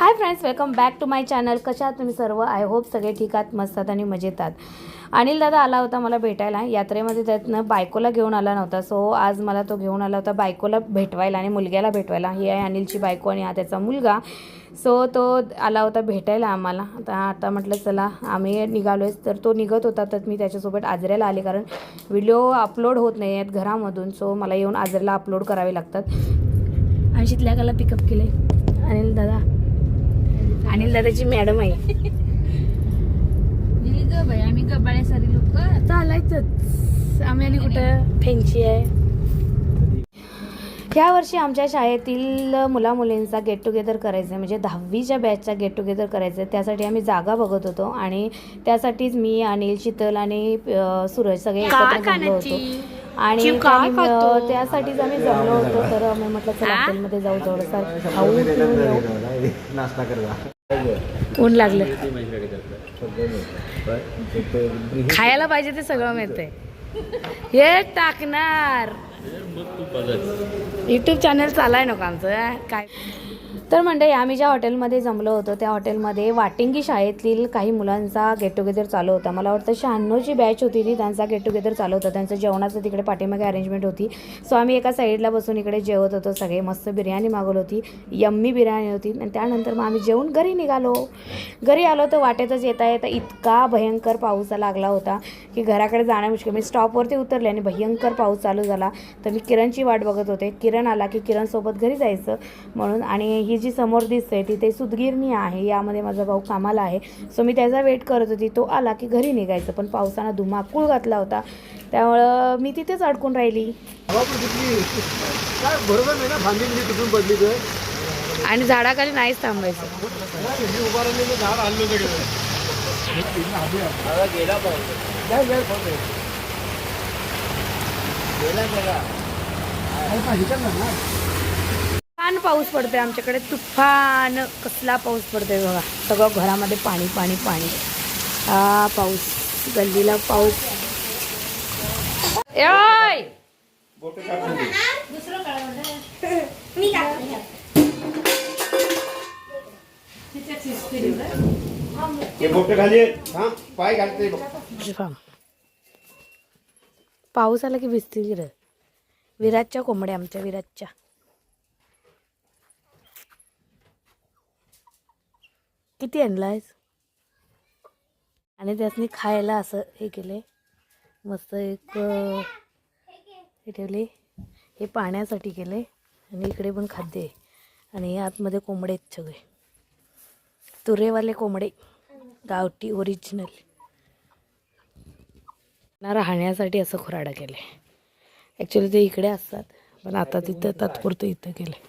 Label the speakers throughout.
Speaker 1: Hi friends welcome back to my channel कशा आहात तुम्ही सर्व? आय होप सगळे ठीक आहात मस्त आहात आणि मजेतात अनिल दादा आला होता मला भेटायला. यात्रेमध्ये त्यातनं बायकोला घेऊन आला नव्हता. सो आज मला तो घेऊन आला होता बायकोला भेटवायला आणि मुलग्याला भेटवायला. ही आहे अनिलची बायको आणि हा त्याचा मुलगा. सो तो आला होता भेटायला आम्हाला. आता आता म्हटलं चला आम्ही निघालो आहे तर तो निघत होता तर मी त्याच्यासोबत आजऱ्याला आले कारण व्हिडिओ अपलोड होत नाही आहेत घरामधून. सो मला येऊन आजऱ्याला अपलोड करावे लागतात. आणि शितल्याकाला पिकअप केले अनिल दादा अनिल दादाची मॅडम आहे.
Speaker 2: बाई आम्ही गबाळे सारी लोक.
Speaker 1: चालायचंच आम्ही कुठं? आहे. ह्या वर्षी आमच्या शाळेतील मुला मुलींचा गेट टुगेदर करायचं आहे म्हणजे दहावीच्या बॅचचा गेट टुगेदर करायचं आहे त्यासाठी आम्ही जागा बघत होतो आणि त्यासाठीच मी अनिल शीतल आणि सूरज सगळे एकत्र जमलो होतो. आणि त्यासाठीच आम्ही जमलो होतो. तर आम्ही म्हटलं चला हॉटेलमध्ये जाऊ थोडंसं. खाऊ पिऊन येऊ. ऊन लागलं. खायला पाहिजे ते सगळं मिळतंय. हे टाकणार. युट्यूब चॅनल चालाय नको आमचं काय? तर म्हणजे आम्ही ज्या हॉटेलमध्ये जमलो होतो त्या हॉटेलमध्ये वाटिंगी शाळेतील काही मुलांचा गेट टुगेदर चालू होता. मला वाटतं शहाण्णवची बॅच होती ती त्यांचा गेट टुगेदर चालू होता. त्यांचं जेवणाचं तिकडे पाठीमागे अरेंजमेंट होती. सो आम्ही एका साईडला बसून इकडे जेवत होतो सगळे. मस्त बिर्याणी मागवली होती. यम्मी बिर्याणी होती. आणि त्यानंतर मग आम्ही जेवून घरी निघालो. घरी आलो तर वाटेतच येता येता इतका भयंकर पाऊस लागला होता की घराकडे जाण्या मुश्किल. मी स्टॉपवरती उतरले आणि भयंकर पाऊस चालू झाला. तर मी किरणची वाट बघत होते. किरण आला की किरणसोबत घरी जायचं म्हणून आणि ही जी समोर दिसते तिथे सुदगिरणी आहे यामध्ये माझा भाऊ कामाला आहे. सो मी त्याचा वेट करत होती. तो आला की घरी निघायचं पण पावसानं धुमाकूळ घातला होता. त्यामुळं मी तिथेच अडकून राहिली. आणि झाडाखाली नाहीच थांबायचं. तुफान पाऊस पडतोय आमच्याकडे. तुफान कसला पाऊस पडतोय बघा. सगळं घरामध्ये पाणी पाणी पाणी. हा पाऊस. गल्लीला पाऊस. एय!
Speaker 3: हे बोट खाली हा पाय घालते.
Speaker 1: थांब. पाऊस आला की भिजतील रे विराटच्या कोंबड्या आमच्या विराटच्या. किती आणलायस? आणि त्यासनी खायला असं हे केले मस्त एक हे ठेवले हे पाण्यासाठी केले आणि इकडे पण खाद्य आहे. आणि आतमध्ये कोंबडे आहेत सगळे. तुरेवाले कोंबडे. गावठी ओरिजिनल ना राहण्यासाठी असं खुराडा केलं आहे ॲक्च्युली ते इकडे असतात. पण आता तिथं तात्पुरतं इथं केलं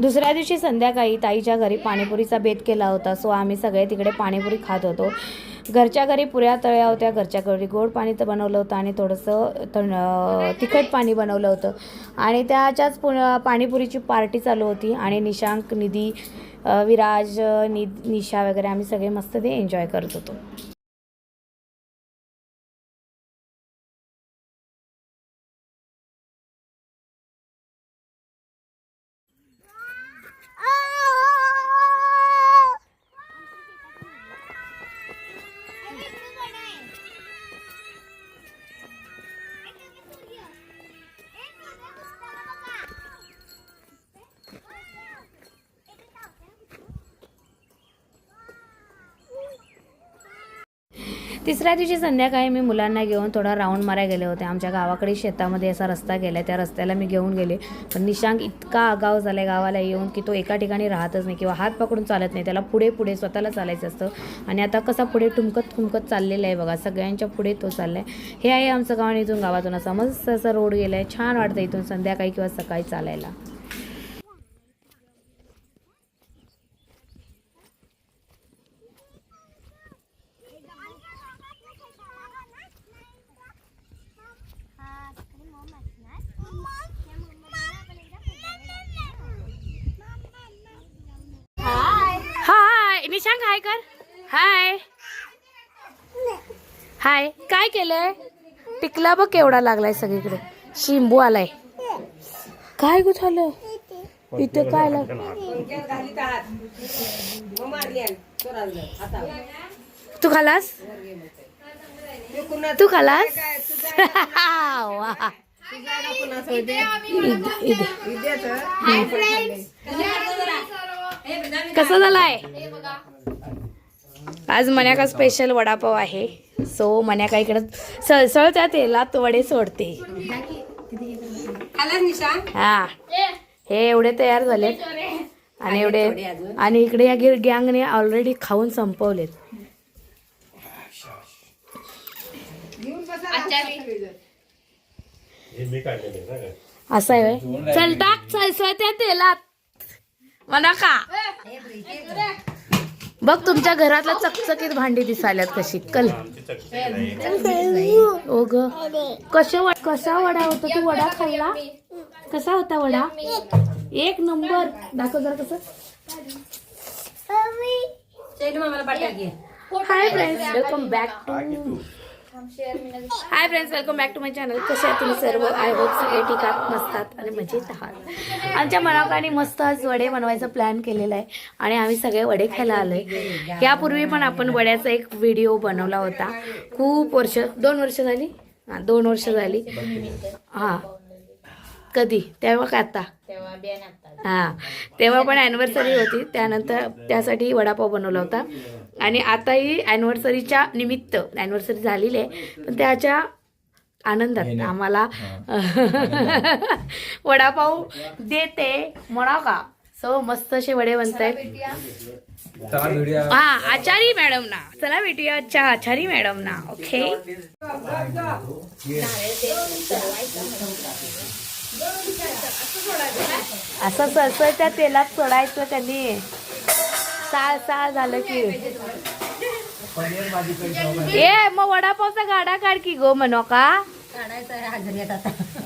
Speaker 1: दुसऱ्या दिवशी संध्याकाळी ताईच्या घरी पाणीपुरीचा बेत केला होता. सो आम्ही सगळे तिकडे पाणीपुरी खात होतो. घरच्या घरी पुऱ्या तळ्या होत्या. घरच्या घरी गोड पाणी तर बनवलं होतं आणि थोडंसं थंड तिखट पाणी बनवलं होतं. आणि त्याच्याच पु पाणीपुरीची पार्टी चालू होती आणि निशांक निधी विराज नि निशा वगैरे आम्ही सगळे मस्त ते एन्जॉय करत होतो. तिसऱ्या दिवशी संध्याकाळी मी मुलांना घेऊन थोडा राऊंड मारायला गेले होते. आमच्या गावाकडे शेतामध्ये असा रस्ता गेला आहे त्या रस्त्याला मी घेऊन गेले. पण निशांक इतका आगाव झाला आहे गावाला येऊन की तो एका ठिकाणी राहतच नाही किंवा हात पकडून चालत नाही. त्याला पुढे पुढे स्वतःला चालायचं असतं. आणि आता कसा पुढे ठुमकत ठुमकत चाललेला आहे बघा. सगळ्यांच्या पुढे तो चालला आहे हे आहे आमचं गाव आणि इथून गावातून. असा मस्त असा रोड गेला आहे छान वाटतं इथून संध्याकाळी किंवा सकाळी चालायला हाय निशांक हाय कर. हाय हाय काय केलंय? टिकला बघ केवढा लागलाय सगळीकडे. शिंबू आलाय. काय ग झालं? इथं काय लाग तू खालास? तू खालास? वा. कसा झालाय? आज मन्याका स्पेशल वडापाव आहे. सो मन्याका इकडं सळसळत्या तेलात वडे सोडते. हा. हे एवढे तयार झालेत. आणि एवढे आणि इकडे या गिर गँगने ऑलरेडी खाऊन संपवलेत. असं आहे? चल टाक सळसळत्या तेलात. म्हणा का बघ तुमच्या घरातला चकचकीत भांडी दिसाल्यात कशी. कल. ओ ग कशा कसा वडा होता तू? वडा खाल्ला? कसा होता वडा? एक नंबर. दाखव जरा कसं. Hi friends welcome back to hi friends welcome back to my channel कसे आहात तुम्ही सर्व? आय होप सगळे ठिकाण आहात मस्तात आणि मजेत आहात. आमच्या मनाकाने मस्त आज वडे बनवायचा प्लॅन केलेला आहे आणि आम्ही सगळे वडे खायला आलो आहे यापूर्वी पण आपण वड्याचा एक व्हिडिओ बनवला होता. खूप वर्ष दोन वर्ष झाली? हां दोन वर्ष झाली. हां. कधी? तेव्हा का आता? हां. तेव्हा पण ॲनिव्हर्सरी होती. त्यानंतर त्यासाठी वडापाव बनवला होता. आणि आताही ॲनिव्हर्सरीच्या निमित्त ॲनिव्हर्सरी झालेली आहे पण त्याच्या आनंदात आम्हाला वडापाव देते. म्हणा का सो मस्त असे वडे बनत आहेत हा आचारी मॅडम ना. चला भेटूया अच्छा आचारी मॅडम ना. ओके असं सरसर त्या तेलात सोडायचं त्यांनी साळ साळ झालं की. ए मग वडापावचा गाडा काढ की गो म्हणो का?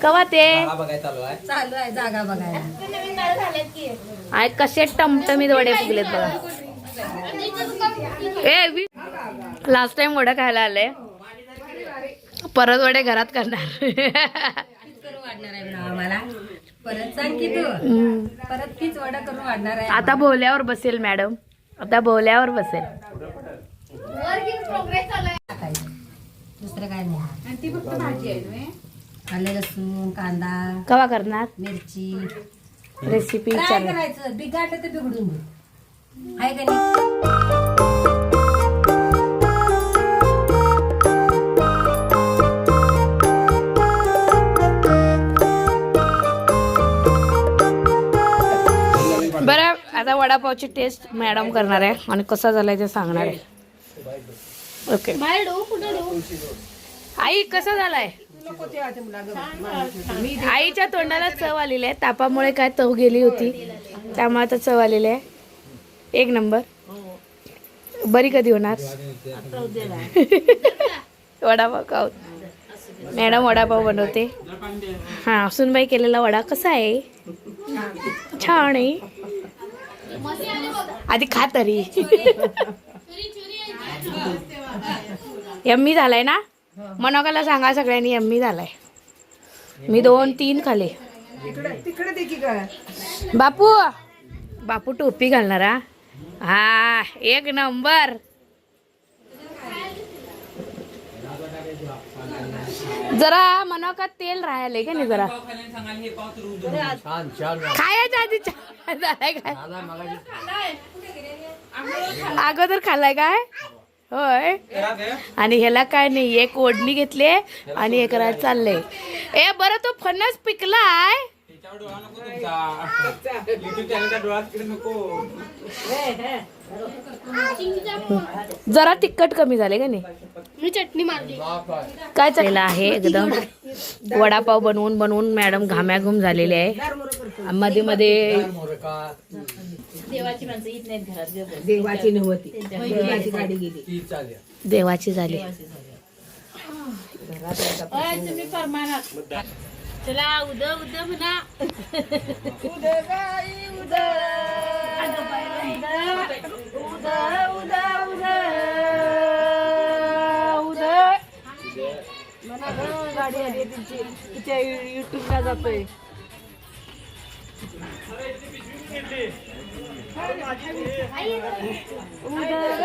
Speaker 1: कवा ते?
Speaker 2: चालू आहे. जागा बघायला.
Speaker 1: आय कसे टमटमीत वडे फुगलेत बघा. ए लास्ट टाइम वडा खायला आले. परत वडे घरात करणार.
Speaker 2: करून वाढणार आहे ना आम्हाला. परत सांग की तू.
Speaker 1: हम्म.
Speaker 2: परत तीच वडा करून वाढणार आहे.
Speaker 1: आता बोल्यावर बसेल मॅडम. आता बोल्यावर बसेल.
Speaker 2: दुसरं काय नाही ती फक्त भाजी आहे आले लसूण कांदा
Speaker 1: कवा करणार?
Speaker 2: मिरची.
Speaker 1: रेसिपी
Speaker 2: काय
Speaker 1: विचार
Speaker 2: करायचं. बिघाडलं तर बिघडून आहे का नाही?
Speaker 1: वडापावची टेस्ट मॅडम करणार आहे. आणि कसा झालाय ते सांगणार आहे. ओके आई कसा झालाय? आईच्या तोंडाला चव आलेली आहे. तापामुळे काय चव गेली होती? त्यामुळे आता चव आलेली आहे. एक नंबर. बरी कधी होणार? वडापाव खाऊ. मॅडम वडापाव बनवते. हा सुनबाई केलेला वडा कसा आहे? छान आहे. आधी खा तरी. यम्मी झालाय ना? मनोकाला सांगा सगळ्यांनी यम्मी झालाय. मी दोन तीन खाले. बापू बापू टोपी घालणार हा? हा एक नंबर. जरा मनोकात तेल राहिले का नाही जरा?
Speaker 3: छान छान
Speaker 1: खायच्या आधी झालाय काय? अगोदर खाल्लाय काय? होय. आणि ह्याला काय नाही एक ओढणी घेतली आणि एक रात चाललंय ए बरं तो फणस पिकलाय. जरा तिखट कमी झाले का नाही? काय चाललेलं आहे एकदम? वडापाव बनवून बनवून मॅडम घाम्याघूम झालेले आहे. मध्ये मध्ये
Speaker 2: देवाची नव्हती. देवाची गाडी गेली.
Speaker 1: देवाची झाली.
Speaker 2: चला उद उद म्हणा.
Speaker 1: उद गाई उद उद उद उद उद गाडी आली तिची तिच्या युट्यूबला जातोय
Speaker 2: उद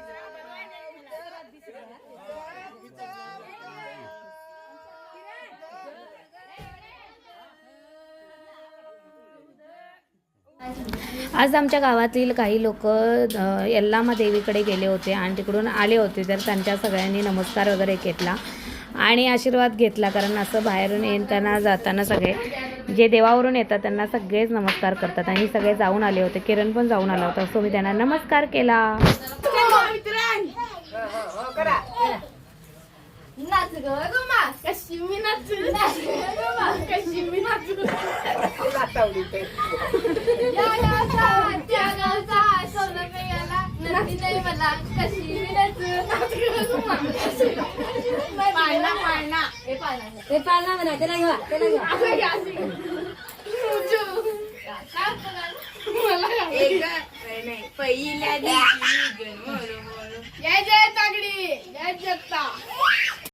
Speaker 1: आज आमच्या गावातील काही लोक यल्लामा देवीकडे गेले होते आणि तिकडून आले होते तर त्यांच्या सगळ्यांनी नमस्कार वगैरे घेतला आणि आशीर्वाद घेतला कारण असं बाहेरून येताना जाताना सगळे जे देवावरून येतात त्यांना सगळेच नमस्कार करतात आणि सगळे जाऊन आले होते. किरण पण जाऊन आला होता सो मी त्यांना नमस्कार केला.
Speaker 4: हो, हो, हो, नाच ग मा कशी मी नाचू नाच ग मा कशी मी नाचू या गावचा त्या गावचा सोनं मेळाला नदी नाही मला कशी मी नाचू नाच ग मा पाळणा. पाळणा. हे पाळणा.
Speaker 5: ते पाळणा. म्हणा त्याला घेवा त्याला घेवा?
Speaker 6: पहिल्या दिवशी
Speaker 4: जय जय तागडी. जय जगता